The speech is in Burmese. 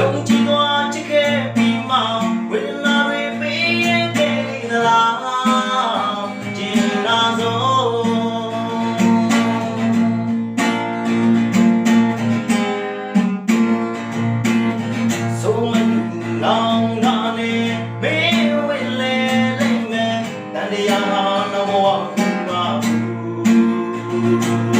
ယုံကြည်စွာချစ်ခဲ့ပြီးမှဝေဒနာတွေပေးရဲ့ခဲ့သလားကျင်လာဆုံးဆုံးမလူလောင်နာနေမေဝေလဲလိမ့်မယ်တန်လျာဟာနဘဝမှာဘူး